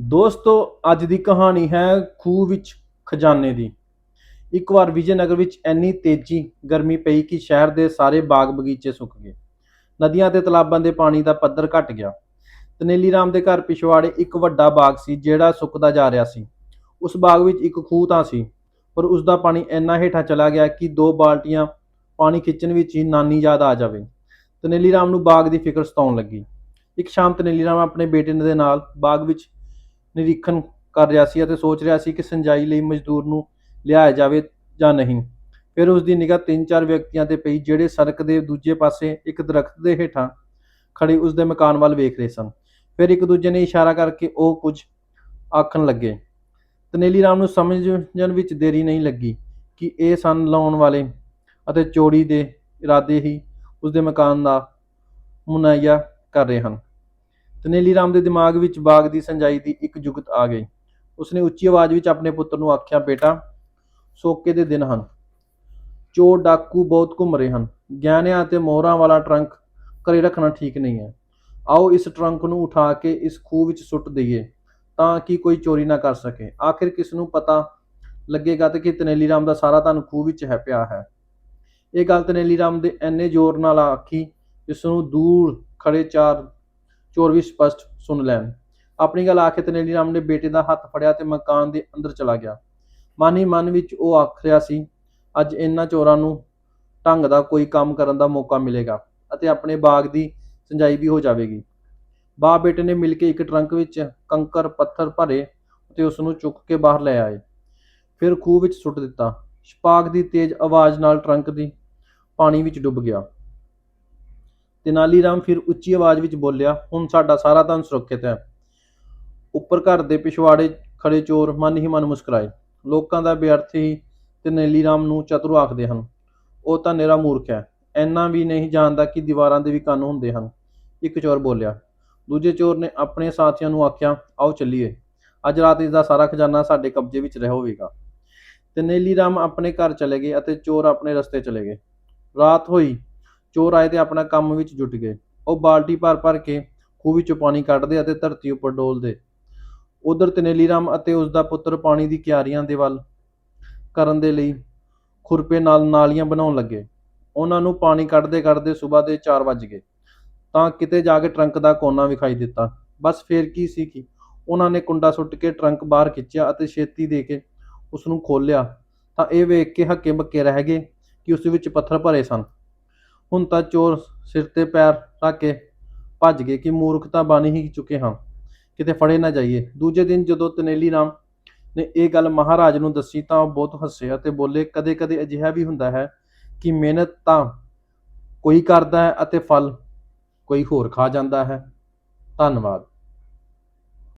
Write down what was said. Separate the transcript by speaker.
Speaker 1: ਦੋਸਤੋ, ਅੱਜ ਦੀ ਕਹਾਣੀ ਹੈ ਖੂਹ ਵਿੱਚ ਖਜ਼ਾਨੇ ਦੀ। ਇੱਕ ਵਾਰ ਵਿਜੇਨਗਰ ਵਿੱਚ ਇੰਨੀ ਤੇਜ਼ੀ ਗਰਮੀ ਪਈ ਕਿ ਸ਼ਹਿਰ ਦੇ ਸਾਰੇ ਬਾਗ ਬਗੀਚੇ ਸੁੱਕ ਗਏ। ਨਦੀਆਂ ਤੇ ਤਲਾਬਾਂ ਦੇ ਪਾਣੀ ਦਾ ਪੱਧਰ ਘਟ ਗਿਆ। ਤਨੇਲੀ ਰਾਮ ਦੇ ਘਰ ਪਿਛਵਾੜੇ ਇੱਕ ਵੱਡਾ ਬਾਗ ਸੀ ਜਿਹੜਾ ਸੁੱਕਦਾ ਜਾ ਰਿਹਾ ਸੀ। ਉਸ ਬਾਗ ਵਿੱਚ ਇੱਕ ਖੂਹ ਤਾਂ ਸੀ, ਪਰ ਉਸ ਦਾ ਪਾਣੀ ਇੰਨਾ ਹੇਠਾਂ ਚਲਾ ਗਿਆ ਕਿ ਦੋ ਬਾਲਟੀਆਂ ਪਾਣੀ ਖਿੱਚਣ ਵਿੱਚ ਹੀ ਨਾਨੀ ਯਾਦ ਆ ਜਾਵੇ। ਤਨੇਲੀ ਰਾਮ ਨੂੰ ਬਾਗ ਦੀ ਫਿਕਰ ਸਤਾਉਣ ਲੱਗੀ। ਇੱਕ ਸ਼ਾਮ ਤਨੇਲੀ ਰਾਮ ਆਪਣੇ ਬੇਟੇ ਦੇ ਨਾਲ ਬਾਗ ਵਿੱਚ ਨਿਰੀਖਣ ਕਰ ਰਿਹਾ ਸੀ ਅਤੇ ਸੋਚ ਰਿਹਾ ਸੀ ਕਿ ਸਿੰਜਾਈ ਲਈ ਮਜ਼ਦੂਰ ਨੂੰ ਲਿਆਇਆ ਜਾਵੇ ਜਾਂ ਨਹੀਂ। ਫਿਰ ਉਸ ਦੀ ਨਿਗਾਹ ਤਿੰਨ ਚਾਰ ਵਿਅਕਤੀਆਂ ਤੇ ਪਈ, ਜਿਹੜੇ ਸੜਕ ਦੇ ਦੂਜੇ ਪਾਸੇ ਇੱਕ ਦਰਖਤ ਦੇ ਹੇਠਾਂ ਖੜੇ ਉਸ ਦੇ ਮਕਾਨ ਵੱਲ ਵੇਖ ਰਹੇ ਸਨ। ਫਿਰ ਇੱਕ ਦੂਜੇ ਨੇ ਇਸ਼ਾਰਾ ਕਰਕੇ ਉਹ ਕੁਝ ਆਖਣ ਲੱਗੇ। ਤਨੇਲੀ ਰਾਮ ਨੂੰ ਸਮਝਣ ਵਿੱਚ ਦੇਰੀ ਨਹੀਂ ਲੱਗੀ ਕਿ ਇਹ ਸਨ ਲਾਉਣ ਵਾਲੇ ਅਤੇ ਚੋਰੀ ਦੇ ਇਰਾਦੇ ਹੀ ਉਸ ਦੇ ਮਕਾਨ ਦਾ ਮੁਨਈਆ ਕਰ ਰਹੇ ਹਨ। ਤਨੇਲੀ ਰਾਮ ਦੇ ਦਿਮਾਗ ਵਿੱਚ ਬਾਗ ਦੀ ਸੰਜਾਈ ਦੀ ਇੱਕ ਜੁਗਤ ਆ ਗਈ। ਉਸਨੇ ਉੱਚੀ ਆਵਾਜ਼ ਵਿੱਚ ਆਪਣੇ ਪੁੱਤਰ ਨੂੰ ਆਖਿਆ, ਬੇਟਾ, ਸੋਕੇ ਦੇ ਦਿਨ ਹਨ। ਚੋਰ ਡਾਕੂ ਬਹੁਤ ਘੁੰਮ ਰਹੇ ਹਨ। ਗਿਆਨਿਆਂ ਅਤੇ ਮੋਹਰਾਂ ਵਾਲਾ ਟਰੰਕ ਘਰੇ ਰੱਖਣਾ ਠੀਕ ਨਹੀਂ ਹੈ। ਆਓ ਇਸ ਟਰੰਕ ਨੂੰ ਉਠਾ ਕੇ ਇਸ ਖੂਹ ਵਿੱਚ ਸੁੱਟ ਦਈਏ ਤਾਂ ਕਿ ਕੋਈ ਚੋਰੀ ਨਾ ਕਰ ਸਕੇ। ਆਖਿਰ ਕਿਸ ਨੂੰ ਪਤਾ ਲੱਗੇਗਾ ਤੇ ਕਿ ਤਨੇਲੀ ਰਾਮ ਦਾ ਸਾਰਾ ਧਨ ਖੂਹ ਵਿੱਚ ਹੈ, ਪਿਆ ਹੈ। ਇਹ ਗੱਲ ਤਨੇਲੀ ਰਾਮ ਦੇ ਐਨੇ ਜ਼ੋਰ ਨਾਲ ਆਖੀ ਜਿਸ ਨੂੰ ਦੂਰ ਖੜੇ ਚਾਰ ਚੋਰ ਵੀ ਸਪਸ਼ਟ ਸੁਣ ਲੈਣ। ਆਪਣੀ ਗੱਲ ਆਖੇ ਤਨੇਲੀ ਰਾਮ ਨੇ ਬੇਟੇ ਦਾ ਹੱਥ ਫੜਿਆ ਤੇ ਮਕਾਨ ਦੇ ਅੰਦਰ ਚਲਾ ਗਿਆ। ਮਨ ਹੀ ਮਨ ਵਿੱਚ ਉਹ ਆਖ ਰਿਹਾ ਸੀ, ਅੱਜ ਇਹਨਾਂ ਚੋਰਾਂ ਨੂੰ ਢੰਗ ਦਾ ਕੋਈ ਕੰਮ ਕਰਨ ਦਾ ਮੌਕਾ ਮਿਲੇਗਾ ਅਤੇ ਆਪਣੇ ਬਾਗ ਦੀ ਸਿੰਜਾਈ ਵੀ ਹੋ ਜਾਵੇਗੀ। ਬਾਪ ਬੇਟੇ ਨੇ ਮਿਲ ਕੇ ਇੱਕ ਟਰੰਕ ਵਿੱਚ ਕੰਕਰ, ਪੱਥਰ ਭਰੇ ਅਤੇ ਉਸ ਨੂੰ ਚੁੱਕ ਕੇ ਬਾਹਰ ਲੈ ਆਏ। ਫਿਰ ਖੂਹ ਵਿੱਚ ਸੁੱਟ ਦਿੱਤਾ। ਛਪਾਕ ਦੀ ਤੇਜ਼ ਆਵਾਜ਼ ਨਾਲ ਟਰੰਕ ਦੀ ਪਾਣੀ ਵਿੱਚ ਡੁੱਬ ਗਿਆ। ਤੇਨਾਲੀ ਰਾਮ ਫਿਰ ਉੱਚੀ ਆਵਾਜ਼ ਵਿੱਚ ਬੋਲਿਆ, ਹੁਣ ਸਾਡਾ ਸਾਰਾ ਧਨ ਸੁਰੱਖਿਅਤ ਹੈ। ਉੱਪਰ ਘਰ ਦੇ ਪਿਛਵਾੜੇ ਖੜੇ ਚੋਰ ਮਨ ਹੀ ਮਨ ਮੁਸਕਰਾਏ। ਲੋਕਾਂ ਦਾ ਬੇਅਰਥ ਹੀ ਤੇਨਾਲੀ ਰਾਮ ਨੂੰ ਚਤੁਰ ਆਖਦੇ ਹਨ, ਉਹ ਤਾਂ ਨਿਰਾ ਮੂਰਖ ਹੈ। ਐਨਾ ਵੀ ਨਹੀਂ ਜਾਣਦਾ ਕਿ ਦੀਵਾਰਾਂ ਦੇ ਵੀ ਕੰਨ ਹੁੰਦੇ ਹਨ। ਇੱਕ ਚੋਰ ਬੋਲਿਆ। ਦੂਜੇ ਚੋਰ ਨੇ ਆਪਣੇ ਸਾਥੀਆਂ ਨੂੰ ਆਖਿਆ, ਆਓ ਚੱਲੀਏ। ਅੱਜ ਰਾਤ ਇਸ ਦਾ ਸਾਰਾ ਖਜ਼ਾਨਾ ਸਾਡੇ ਕਬਜ਼ੇ ਵਿੱਚ ਰਹਿ ਹੋਵੇਗਾ। ਤੇਨਾਲੀ ਰਾਮ ਆਪਣੇ ਘਰ ਚਲੇ ਗਏ ਅਤੇ ਚੋਰ ਆਪਣੇ ਰਸਤੇ ਚਲੇ ਗਏ। ਰਾਤ ਹੋਈ ਚੋਰ ਆਏ ਤੇ ਆਪਣਾ ਕੰਮ ਵਿੱਚ ਜੁਟ ਗਏ। ਉਹ ਬਾਲਟੀ ਭਰ ਭਰ ਕੇ ਖੂਹ ਵਿੱਚੋਂ ਪਾਣੀ ਕੱਢਦੇ ਅਤੇ ਧਰਤੀ ਉੱਪਰ ਡੋਲਦੇ। ਉਧਰ ਤਨੇਲੀ ਰਾਮ ਅਤੇ ਉਸ ਦਾ ਪੁੱਤਰ ਪਾਣੀ ਦੀ ਕਿਆਰੀਆਂ ਦੇ ਵੱਲ ਕਰਨ ਦੇ ਲਈ ਖੁਰਪੇ ਨਾਲ ਨਾਲੀਆਂ ਬਣਾਉਣ ਲੱਗੇ। ਉਹਨਾਂ ਨੂੰ ਪਾਣੀ ਕੱਢਦੇ ਕੱਢਦੇ ਸਵੇਰ ਦੇ 4 ਵੱਜ ਗਏ। ਤਾਂ ਕਿਤੇ ਜਾ ਕੇ ਟਰੰਕ ਦਾ ਕੋਨਾ ਵਿਖਾਈ ਦਿੱਤਾ। ਬਸ ਫੇਰ ਕੀ ਸੀ ਕਿ ਉਹਨਾਂ ਨੇ ਕੁੰਡਾ ਸੁੱਟ ਕੇ ਟਰੰਕ ਬਾਹਰ ਖਿੱਚਿਆ ਅਤੇ ਛੇਤੀ ਦੇ ਕੇ ਉਸ ਨੂੰ ਖੋਲ੍ਹਿਆ। ਤਾਂ ਇਹ ਵੇਖ ਕੇ ਹੱਕੇ ਬੱਕੇ ਰਹਿ ਗਏ ਕਿ ਉਸ ਵਿੱਚ ਪੱਥਰ ਭਰੇ ਸਨ। ਹੁਣ ਤਾਂ ਚੋਰ ਸਿਰ ਤੇ ਪੈਰ ਰੱਖ ਕੇ ਭੱਜ ਗਏ ਕਿ ਮੂਰਖਤਾ ਬਣ ਹੀ ਚੁੱਕੇ ਹਾਂ। ਕਿਤੇ ਫੜੇ ਨਾ ਜਾਈਏ। ਦੂਜੇ ਦਿਨ ਜਦੋਂ ਤਨੇਲੀ ਰਾਮ ਨੇ ਇਹ ਗੱਲ ਮਹਾਰਾਜ ਨੂੰ ਦੱਸੀ ਤਾਂ ਉਹ ਬਹੁਤ ਹੱਸੇ ਅਤੇ ਬੋਲੇ, ਕਦੇ-ਕਦੇ ਅਜਿਹਾ ਵੀ ਹੁੰਦਾ ਹੈ ਕਿ ਮਿਹਨਤ ਤਾਂ ਕੋਈ ਕਰਦਾ ਹੈ ਅਤੇ ਫਲ ਕੋਈ ਹੋਰ ਖਾ ਜਾਂਦਾ ਹੈ। ਧੰਨਵਾਦ।